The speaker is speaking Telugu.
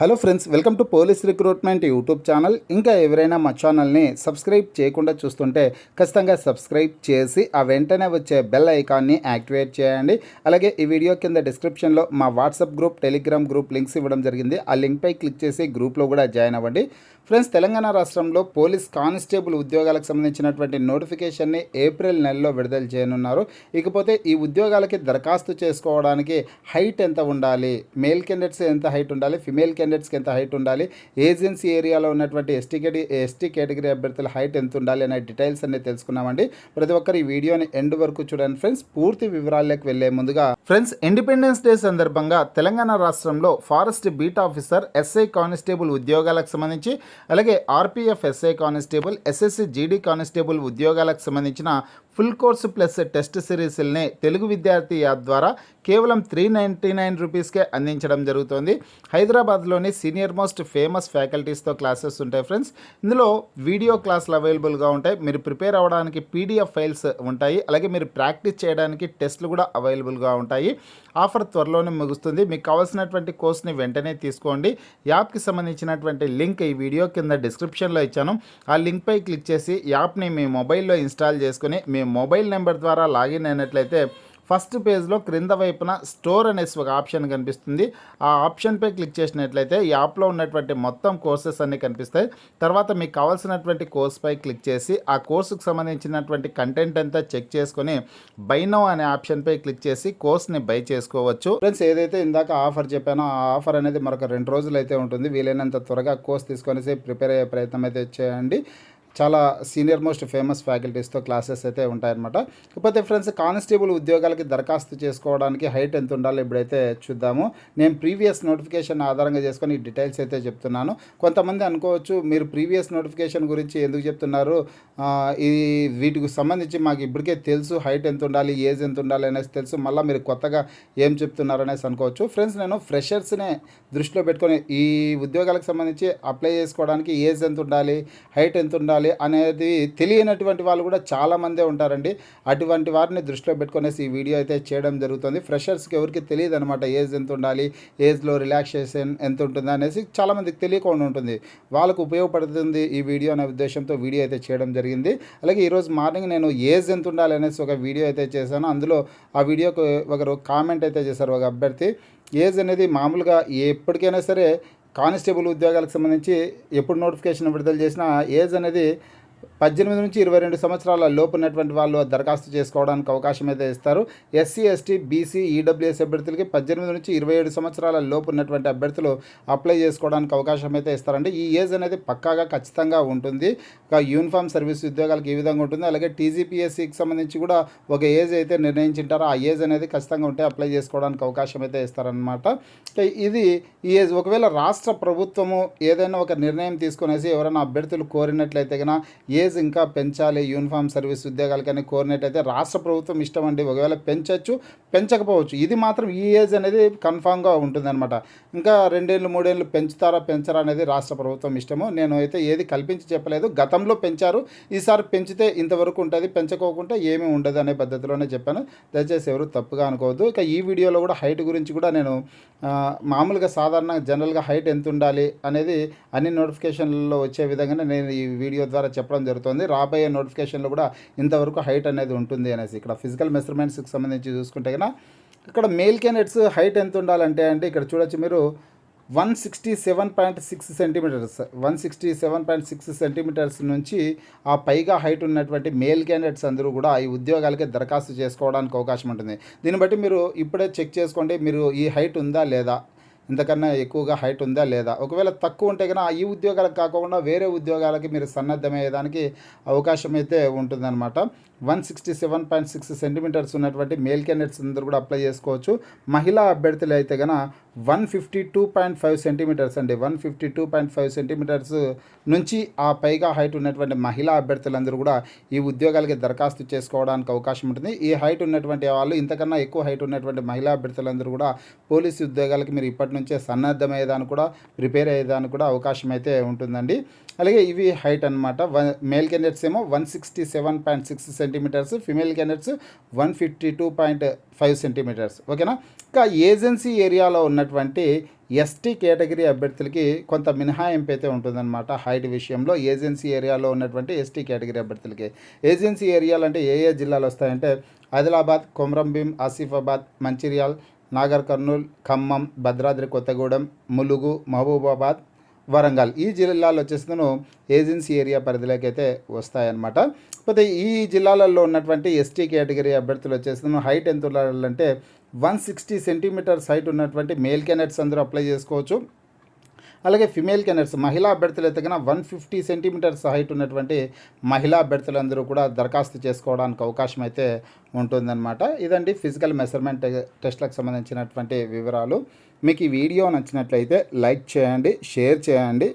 Hello friends welcome to police recruitment YouTube channel. ఇంకా ఎవరైనా మా ఛానల్ని సబ్స్క్రైబ్ చేయకుండా చూస్తుంటే ఖచ్చితంగా సబ్స్క్రైబ్ చేసి ఆ వెంటనే వచ్చే బెల్ ఐకాన్ని యాక్టివేట్ చేయండి. అలాగే ఈ వీడియో కింద డిస్క్రిప్షన్లో మా WhatsApp group Telegram group links ఇవ్వడం జరిగింది. ఆ లింక్పై క్లిక్ చేసి గ్రూప్లో కూడా జాయిన్ అవ్వండి. ఫ్రెండ్స్ తెలంగాణ రాష్ట్రంలో పోలీస్ కానిస్టేబుల్ ఉద్యోగాలకు సంబంధించినటువంటి నోటిఫికేషన్ని ఏప్రిల్ నెలలో విడుదల చేయనున్నారు. ఇకపోతే ఈ ఉద్యోగాలకి దరఖాస్తు చేసుకోవడానికి హైట్ ఎంత ఉండాలి? మేల్ క్యాండిడేట్స్ ఎంత హైట్ ఉండాలి? ఫిమేల్ క్యాండిడేట్స్కి ఎంత హైట్ ఉండాలి? ఏజెన్సీ ఏరియాలో ఉన్నటువంటి ఎస్టీ కేటగి ఎస్టీ కేటగిరీ అభ్యర్థుల హైట్ ఎంత ఉండాలి అనే డీటెయిల్స్ అన్ని తెలుసుకున్నామండి. ప్రతి ఒక్కరు ఈ వీడియోని ఎండ్ వరకు చూడండి ఫ్రెండ్స్ పూర్తి వివరాల్లోకి వెళ్ళే ముందుగా ఫ్రెండ్స్ ఇండిపెండెన్స్ డే సందర్భంగా తెలంగాణ రాష్ట్రంలో forest beat officer SI constable ఉద్యోగాలకు సంబంధించి అలాగే RPF SI constable SSC GD constable ఉద్యోగాలకు సంబంధించిన ఫుల్ కోర్సు ప్లస్ టెస్ట్ సిరీస్ని తెలుగు విద్యార్థి యాప్ ద్వారా కేవలం త్రీ నైంటీ నైన్ రూపీస్కే అందించడం జరుగుతుంది. హైదరాబాద్లోని సీనియర్ మోస్ట్ ఫేమస్ ఫ్యాకల్టీస్తో క్లాసెస్ ఉంటాయి ఫ్రెండ్స్. ఇందులో వీడియో క్లాసులు అవైలబుల్గా ఉంటాయి. మీరు ప్రిపేర్ అవ్వడానికి పీడిఎఫ్ ఫైల్స్ ఉంటాయి. అలాగే మీరు ప్రాక్టీస్ చేయడానికి టెస్ట్లు కూడా అవైలబుల్గా ఉంటాయి. ఆఫర్ త్వరలోనే ముగుస్తుంది. మీకు కావాల్సినటువంటి కోర్స్ని వెంటనే తీసుకోండి. యాప్కి సంబంధించినటువంటి లింక్ ఈ వీడియో కింద డిస్క్రిప్షన్లో ఇచ్చాను. ఆ లింక్పై క్లిక్ చేసి యాప్ని మీ మొబైల్లో ఇన్స్టాల్ చేసుకుని మీ మొబైల్ నెంబర్ ద్వారా లాగిన్ అయినట్లయితే ఫస్ట్ పేజ్లో క్రింద వైపున స్టోర్ అనేసి ఒక ఆప్షన్ కనిపిస్తుంది. ఆ ఆప్షన్పై క్లిక్ చేసినట్లయితే ఈ యాప్లో ఉన్నటువంటి మొత్తం కోర్సెస్ అన్నీ కనిపిస్తాయి. తర్వాత మీకు కావాల్సినటువంటి కోర్స్పై క్లిక్ చేసి ఆ కోర్సుకు సంబంధించినటువంటి కంటెంట్ అంతా చెక్ చేసుకొని బైనో అనే ఆప్షన్పై క్లిక్ చేసి కోర్స్ని బై చేసుకోవచ్చు. ఫ్రెండ్స్ ఏదైతే ఇందాక ఆఫర్ చెప్పానో ఆ ఆఫర్ అనేది మరొక రెండు రోజులు అయితే ఉంటుంది. వీలైనంత త్వరగా కోర్స్ తీసుకొనేసి ప్రిపేర్ అయ్యే ప్రయత్నం అయితే చేయండి. చాలా సీనియర్ మోస్ట్ ఫేమస్ ఫ్యాకల్టీస్తో క్లాసెస్ అయితే ఉంటాయన్నమాట. కాకపోతే ఫ్రెండ్స్ కానిస్టేబుల్ ఉద్యోగాలకి దరఖాస్తు చేసుకోవడానికి హైట్ ఎంత ఉండాలి ఇప్పుడైతే చూద్దాము. నేను ప్రీవియస్ నోటిఫికేషన్ ఆధారంగా చేసుకొని డీటెయిల్స్ అయితే చెప్తున్నాను. కొంతమంది అనుకోవచ్చు మీరు ప్రీవియస్ నోటిఫికేషన్ గురించి ఎందుకు చెప్తున్నారు? ఈ వీటికి సంబంధించి మాకు ఇప్పటికే తెలుసు హైట్ ఎంత ఉండాలి ఏజ్ ఎంత ఉండాలి అనేసి తెలుసు. మళ్ళీ మీరు కొత్తగా ఏం చెప్తున్నారు అనేసి అనుకోవచ్చు. ఫ్రెండ్స్ నేను ఫ్రెషర్స్నే దృష్టిలో పెట్టుకొని ఈ ఉద్యోగాలకు సంబంధించి అప్లై చేసుకోవడానికి ఏజ్ ఎంత ఉండాలి హైట్ ఎంత ఉండాలి అనేది తెలియనటువంటి వాళ్ళు కూడా చాలామందే ఉంటారండి. అటువంటి వారిని దృష్టిలో పెట్టుకునేసి ఈ వీడియో అయితే చేయడం జరుగుతుంది. ఫ్రెషర్స్కి ఎవరికి తెలియదు అనమాట ఏజ్ ఎంత ఉండాలి ఏజ్లో రిలాక్సేషన్ ఎంత ఉంటుంది అనేసి చాలామందికి తెలియకుండా ఉంటుంది. వాళ్ళకు ఉపయోగపడుతుంది ఈ వీడియో అనే ఉద్దేశంతో వీడియో అయితే చేయడం జరిగింది. అలాగే ఈరోజు మార్నింగ్ నేను ఏజ్ ఎంత ఉండాలి అనేసి ఒక వీడియో అయితే చేశాను. అందులో ఆ వీడియోకు ఒకరు కామెంట్ అయితే చేశారు ఒక అభ్యర్థి. ఏజ్ అనేది మామూలుగా ఎప్పటికైనా సరే కానిస్టేబుల్ ఉద్యోగాలకు సంబంధించి ఎప్పుడు నోటిఫికేషన్ విడుదల చేసినా ఏజ్ అనేది పద్దెనిమిది నుంచి ఇరవై రెండు సంవత్సరాల లోపు ఉన్నటువంటి వాళ్ళు దరఖాస్తు చేసుకోవడానికి అవకాశం అయితే ఇస్తారు. ఎస్సీ ఎస్టీ బీసీ ఈడబ్ల్యూఎస్ అభ్యర్థులకి పద్దెనిమిది నుంచి ఇరవై ఏడు సంవత్సరాల లోపు ఉన్నటువంటి అభ్యర్థులు అప్లై చేసుకోవడానికి అవకాశం అయితే ఇస్తారండి. ఈ ఏజ్ అనేది పక్కాగా ఖచ్చితంగా ఉంటుంది. యూనిఫామ్ సర్వీస్ ఉద్యోగాలకు ఈ విధంగా ఉంటుంది? అలాగే టీజీపీఎస్సీకి సంబంధించి కూడా ఒక ఏజ్ అయితే నిర్ణయించింటారో ఆ ఏజ్ అనేది ఖచ్చితంగా ఉంటే అప్లై చేసుకోవడానికి అవకాశం అయితే ఇస్తారనమాట ఇది ఈ ఏజ్ ఒకవేళ రాష్ట్ర ప్రభుత్వము ఏదైనా ఒక నిర్ణయం తీసుకునేసి ఎవరైనా అభ్యర్థులు కోరినట్లయితే కనుక ఏజ్ ఇంకా పెంచాలి యూనిఫామ్ సర్వీస్ ఉద్యోగాలకని కోరినట్టయితే రాష్ట్ర ప్రభుత్వం ఇష్టం అండి. ఒకవేళ పెంచవచ్చు పెంచకపోవచ్చు. ఇది మాత్రం ఈ ఏజ్ అనేది కన్ఫామ్గా ఉంటుందన్నమాట. ఇంకా రెండేళ్ళు మూడేళ్ళు పెంచుతారా పెంచరా అనేది రాష్ట్ర ప్రభుత్వం ఇష్టము. నేను అయితే ఏది కల్పించి చెప్పలేదు. గతంలో పెంచారు. ఈసారి పెంచితే ఇంతవరకు ఉంటుంది. పెంచకోకుండా ఏమీ ఉండదు అనే పద్ధతిలోనే చెప్పాను. దయచేసి ఎవరు తప్పుగా అనుకోవద్దు. ఇక ఈ వీడియోలో కూడా హైట్ గురించి కూడా నేను మామూలుగా సాధారణంగా జనరల్గా హైట్ ఎంత ఉండాలి అనేది అన్ని నోటిఫికేషన్లలో వచ్చే విధంగానే నేను ఈ వీడియో ద్వారా చెప్పడం జరుగుతుంది. రాబోయే నోటిఫికేషన్లో కూడా ఇంతవరకు హైట్ అనేది ఉంటుంది అనేసి ఇక్కడ ఫిజికల్ మెజర్మెంట్స్కి సంబంధించి చూసుకుంటే కనుక ఇక్కడ మేల్ క్యాండిడేట్స్ హైట్ ఎంత ఉండాలంటే అంటే ఇక్కడ చూడొచ్చు మీరు one sixty seven point six centimeters one sixty seven point six centimeters నుంచి ఆ పైగా హైట్ ఉన్నటువంటి మేల్ క్యాండిడేట్స్ అందరూ కూడా ఈ ఉద్యోగాలకి దరఖాస్తు చేసుకోవడానికి అవకాశం ఉంటుంది. దీన్ని బట్టి మీరు ఇప్పుడే చెక్ చేసుకోండి. మీరు ఈ హైట్ ఉందా లేదా ఇంతకన్నా ఎక్కువగా హైట్ ఉందా లేదా? ఒకవేళ తక్కువ ఉంటే కనుక ఈ ఉద్యోగాలకు కాకుండా వేరే ఉద్యోగాలకి మీరు సన్నద్ధమయ్యేదానికి అవకాశం అయితే ఉంటుందన్నమాట. One sixty seven point six centimeters ఉన్నటువంటి మేల్ క్యాండిడేట్స్ అందరూ కూడా అప్లై చేసుకోవచ్చు. మహిళా అభ్యర్థులు అయితే కనుక one fifty two point five centimeters అండి. One fifty two point five centimeters నుంచి ఆ పైగా హైట్ ఉన్నటువంటి మహిళా అభ్యర్థులందరూ కూడా ఈ ఉద్యోగాలకి దరఖాస్తు చేసుకోవడానికి అవకాశం ఉంటుంది. ఈ హైట్ ఉన్నటువంటి వాళ్ళు ఇంతకన్నా ఎక్కువ హైట్ ఉన్నటువంటి మహిళా అభ్యర్థులందరూ కూడా పోలీసు ఉద్యోగాలకి మీరు ఇప్పటి నుంచే సన్నద్ధమయ్యేదానికి కూడా ప్రిపేర్ అయ్యేదానికి కూడా అవకాశం అయితే ఉంటుందండి. అలాగే ఇవి హైట్ అనమాట వన్ మేల్ క్యాండిడేట్స్ ఏమో one sixty seven point six centimeters female candidates one fifty two point five centimeters. ఓకేనా? ఇంకా ఏజెన్సీ ఏరియాలో ఉన్నటువంటి ఎస్టీ కేటగిరీ అభ్యర్థులకి కొంత మినహాయింపు అయితే ఉంటుందన్నమాట హైట్ విషయంలో ఏజెన్సీ ఏరియాలో ఉన్నటువంటి ఎస్టీ కేటగిరీ అభ్యర్థులకి. ఏజెన్సీ ఏరియాలు అంటే ఏ ఏ జిల్లాలు వస్తాయంటే ఆదిలాబాద్ కొమరంభీం ఆసిఫాబాద్ మంచిర్యాల్ నాగర్ కర్నూలు ఖమ్మం భద్రాద్రి కొత్తగూడెం ములుగు మహబూబాబాద్ వరంగల్ ఈ జిల్లాలో వచ్చేసిన ఏజెన్సీ ఏరియా పరిధిలోకి అయితే వస్తాయన్నమాట. పోతే ఈ జిల్లాలలో ఉన్నటువంటి ఎస్టీ కేటగిరీ అభ్యర్థులు వచ్చేసిన హైట్ ఎంత ఉండాలంటే వన్ సిక్స్టీ సెంటీమీటర్స్ హైట్ ఉన్నటువంటి మేల్ క్యాండిడేట్స్ అందరూ అప్లై చేసుకోవచ్చు. అలాగే ఫిమేల్ కెనర్స్ మహిళా అభ్యర్థులు అయితే వన్ ఫిఫ్టీ సెంటీమీటర్స్ హైట్ ఉన్నటువంటి మహిళా అభ్యర్థులందరూ కూడా దరఖాస్తు చేసుకోవడానికి అవకాశం అయితే ఉంటుందన్నమాట. ఇదండి ఫిజికల్ మెజర్మెంట్ టెస్ట్లకు సంబంధించినటువంటి వివరాలు. మీకు ఈ వీడియో నచ్చినట్లయితే లైక్ చేయండి షేర్ చేయండి.